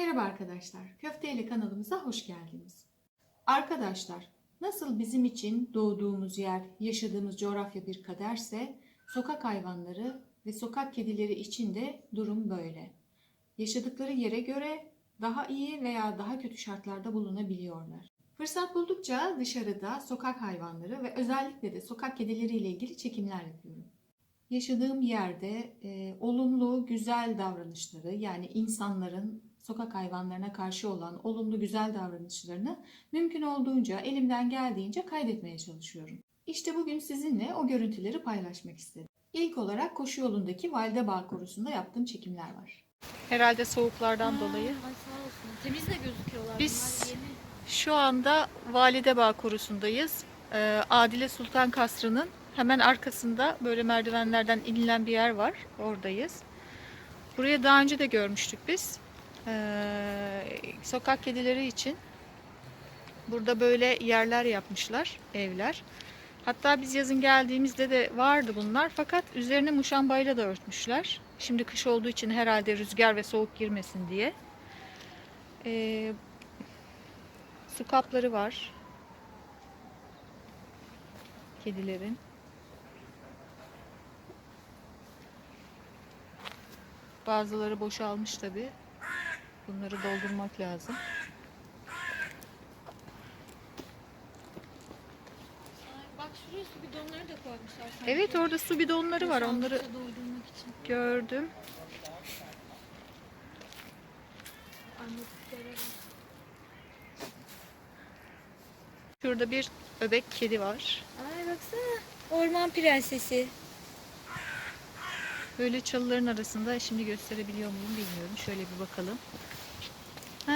Merhaba arkadaşlar, Köfteyle kanalımıza hoş geldiniz. Arkadaşlar, nasıl bizim için doğduğumuz yer, yaşadığımız coğrafya bir kaderse, sokak hayvanları ve sokak kedileri için de durum böyle. Yaşadıkları yere göre daha iyi veya daha kötü şartlarda bulunabiliyorlar. Fırsat buldukça dışarıda sokak hayvanları ve özellikle de sokak kedileriyle ilgili çekimler yapıyorum. Yaşadığım yerde e, olumlu, güzel davranışları yani insanların sokak hayvanlarına karşı olan olumlu, güzel davranışlarını mümkün olduğunca elimden geldiğince kaydetmeye çalışıyorum. İşte bugün sizinle o görüntüleri paylaşmak istedim. İlk olarak koşu yolundaki Valide Bağ Korusu'nda yaptığım çekimler var. Herhalde soğuklardan Ha, dolayı. Ay sağ olsun. Temiz de gözüküyorlar. Biz-. Şu anda Validebağ Korusu'ndayız. Ee, Adile Sultan Kasrı'nın hemen arkasında böyle merdivenlerden inilen bir yer var. Oradayız. Buraya daha önce de görmüştük biz. Ee, sokak kedileri için burada böyle yerler yapmışlar, evler. Hatta biz yazın geldiğimizde de vardı bunlar fakat üzerine muşambayla da örtmüşler. Şimdi kış olduğu için herhalde rüzgar ve soğuk girmesin diye. Ee, Su kapları var. Kedilerin. Bazıları boşalmış tabi. Bunları doldurmak lazım. Bak şuraya su bidonları da koymuşlar. sanki. Evet orada su bidonları var. Onları doldurmak için. gördüm. Şurada bir öbek kedi var. Ay baksana. Orman prensesi. Böyle çalıların arasında şimdi gösterebiliyor muyum bilmiyorum. Şöyle bir bakalım. Ha,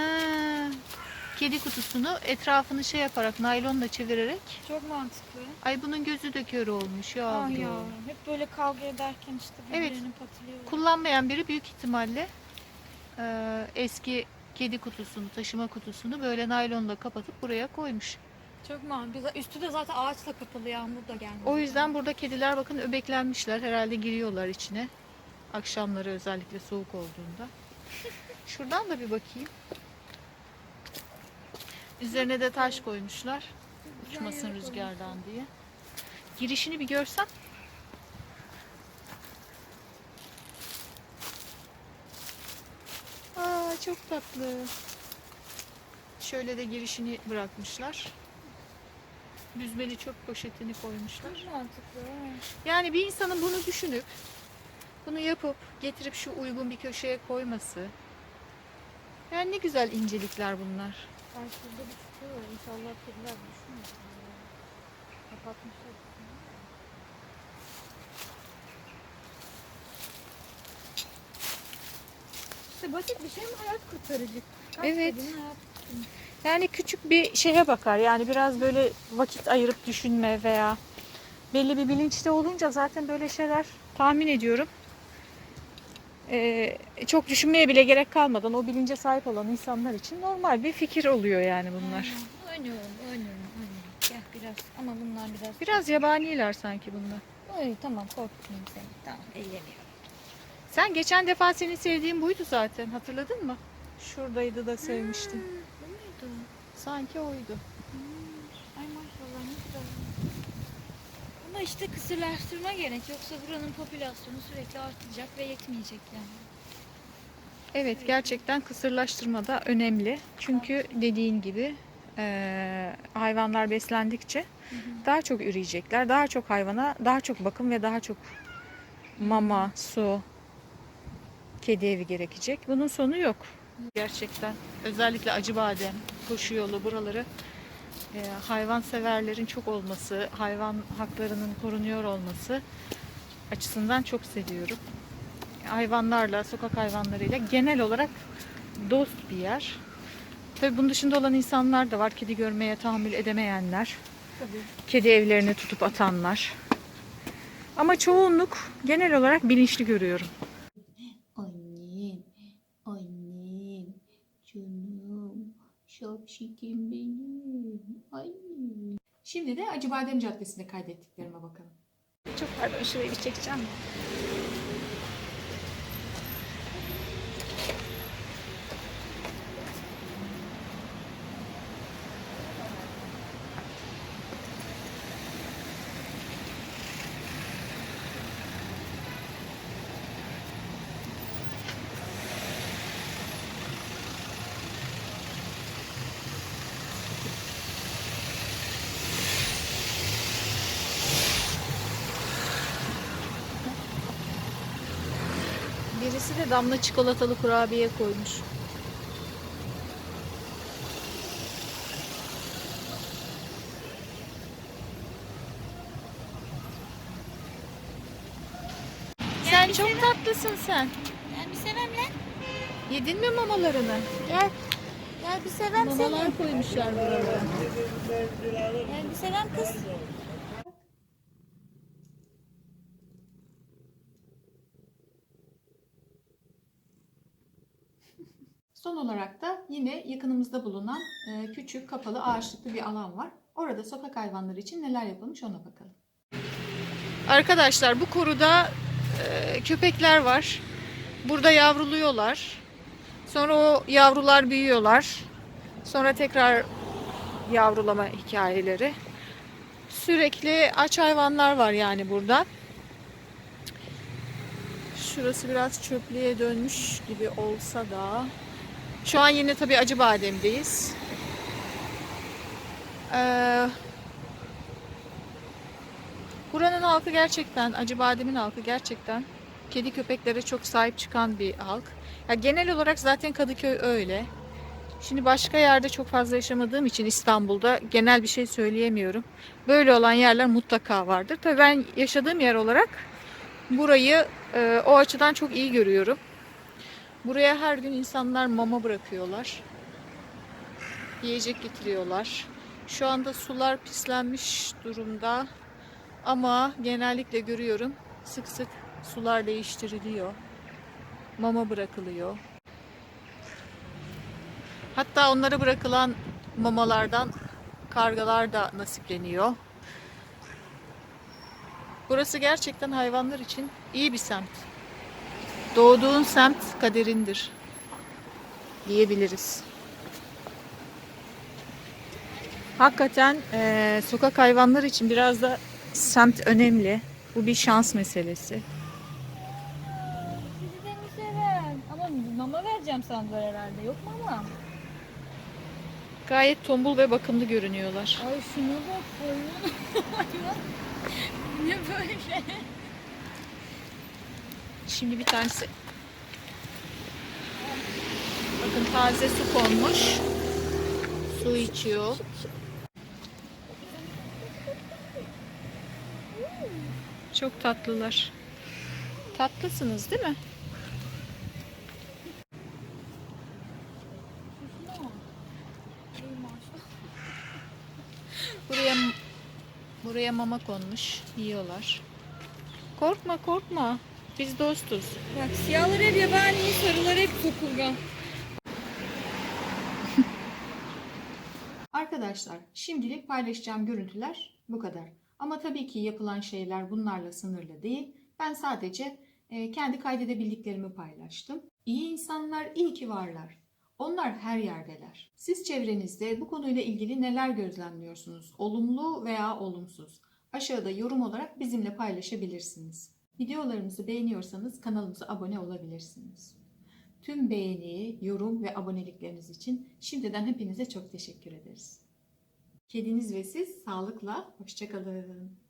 kedi kutusunu etrafını şey yaparak naylonla çevirerek Çok mantıklı. ay bunun gözü de kör olmuş ya. Ah ya. Hep böyle kavga ederken işte Evet. birbirlerini patılıyor. Kullanmayan biri büyük ihtimalle e, eski kedi kutusunu, taşıma kutusunu böyle naylonla kapatıp buraya koymuş. Çok mantıklı. Üstü de zaten ağaçla kapalı yağmur da gelmedi. O yüzden burada kediler bakın öbeklenmişler. Herhalde giriyorlar içine. Akşamları özellikle soğuk olduğunda. Şuradan da bir bakayım. Üzerine de taş koymuşlar. Uçmasın rüzgardan diye. Girişini bir görsem. Aa çok tatlı. Şöyle de girişini bırakmışlar. Düzmeli çöp poşetini koymuşlar. Mantıklı. Yani bir insanın bunu düşünüp bunu yapıp getirip şu uygun bir köşeye koyması. Yani ne güzel incelikler bunlar. Ay şurada bir var. İnşallah kediler düşmüyor. Kapatmışlar. İşte basit bir şey mi hayat kurtarıcı? Kaç Evet. kedinin hayat Yani küçük bir şeye bakar. Yani biraz böyle vakit ayırıp düşünme veya belli bir bilinçte olunca zaten böyle şeyler tahmin ediyorum. Ee, çok düşünmeye bile gerek kalmadan o bilince sahip olan insanlar için normal bir fikir oluyor yani bunlar. Aynen. Oynuyorum, oynuyorum, oynuyorum. Gel biraz. Ama bunlar biraz... Biraz yabaniler sanki bunlar. Oy, tamam korkutmayayım seni. Tamam eğleniyorum. Sen geçen defa senin sevdiğin buydu zaten. Hatırladın mı? Şuradaydı da sevmiştin. Hmm? Sanki oydu. Hmm, Ay maşallah ne güzel. Ama işte kısırlaştırma gerek. Yoksa buranın popülasyonu sürekli artacak ve yetmeyecek yani. Evet gerçekten kısırlaştırma da önemli. Çünkü dediğin gibi eee, hayvanlar beslendikçe daha çok üreyecekler. Daha çok hayvana daha çok bakım ve daha çok mama, su, kedi evi gerekecek. Bunun sonu yok. Gerçekten özellikle Acıbadem, koşu yolu buraları eee hayvan severlerin çok olması, hayvan haklarının korunuyor olması açısından çok seviyorum. Hayvanlarla, sokak hayvanlarıyla genel olarak dost bir yer. Tabii bunun dışında olan insanlar da var. Kedi görmeye tahammül edemeyenler. Tabii. Kedi evlerini tutup atanlar. Ama çoğunluk genel olarak bilinçli görüyorum. Annem, annem, canım, şapşikim benim, annem. Şimdi de Acıbadem Caddesi'nde kaydettiklerime bakalım. Çok pardon şurayı bir çekeceğim. Birisi de damla çikolatalı kurabiye koymuş. Sen çok tatlısın sen. Gel bir sevem lan. Yedin mi mamalarını? Gel. Gel bir sevem seni. Mamalar koymuşlar buralara. Gel bir sevem kız. Son olarak da yine yakınımızda bulunan e, küçük kapalı ağaçlıklı bir alan var. Orada sokak hayvanları için neler yapılmış ona bakalım. Arkadaşlar bu koruda e, köpekler var. Burada yavruluyorlar. Sonra o yavrular büyüyorlar. Sonra tekrar yavrulama hikayeleri. Sürekli aç hayvanlar var yani burada. Şurası biraz çöplüğe dönmüş gibi olsa da. Şu an yine tabii Acıbadem'deyiz. Ee, Buranın halkı gerçekten, Acıbadem'in halkı gerçekten kedi köpeklere çok sahip çıkan bir halk. Ya genel olarak zaten Kadıköy öyle. Şimdi başka yerde çok fazla yaşamadığım için İstanbul'da genel bir şey söyleyemiyorum. Böyle olan yerler mutlaka vardır. Tabii ben yaşadığım yer olarak burayı e, o açıdan çok iyi görüyorum. Buraya her gün insanlar mama bırakıyorlar. Yiyecek getiriyorlar. Şu anda sular pislenmiş durumda. Ama genellikle görüyorum sık sık sular değiştiriliyor. Mama bırakılıyor. Hatta onlara bırakılan mamalardan kargalar da nasipleniyor. Burası gerçekten hayvanlar için iyi bir semt. Doğduğun semt kaderindir diyebiliriz. Hakikaten eee, sokak hayvanları için biraz da semt önemli. Bu bir şans meselesi. Sizi de mi sevem? Ama mama vereceğim sandılar herhalde. Yok mama. Gayet tombul ve bakımlı görünüyorlar. Ay şuna bak hayvan. ne böyle? Şimdi bir tanesi Bakın taze su konmuş. Su içiyor. Çok tatlılar. Tatlısınız değil mi? Buraya buraya mama konmuş. Yiyorlar. Korkma korkma. Biz dostuz. Bak siyahlar hep yabani, sarılar hep sokulgan. Arkadaşlar şimdilik paylaşacağım görüntüler bu kadar. Ama tabii ki yapılan şeyler bunlarla sınırlı değil. Ben sadece e, kendi kaydedebildiklerimi paylaştım. İyi insanlar iyi ki varlar. Onlar her yerdeler. Siz çevrenizde bu konuyla ilgili neler gözlemliyorsunuz? Olumlu veya olumsuz? Aşağıda yorum olarak bizimle paylaşabilirsiniz. Videolarımızı beğeniyorsanız kanalımıza abone olabilirsiniz. Tüm beğeni, yorum ve abonelikleriniz için şimdiden hepinize çok teşekkür ederiz. Kediniz ve siz sağlıkla, hoşçakalın.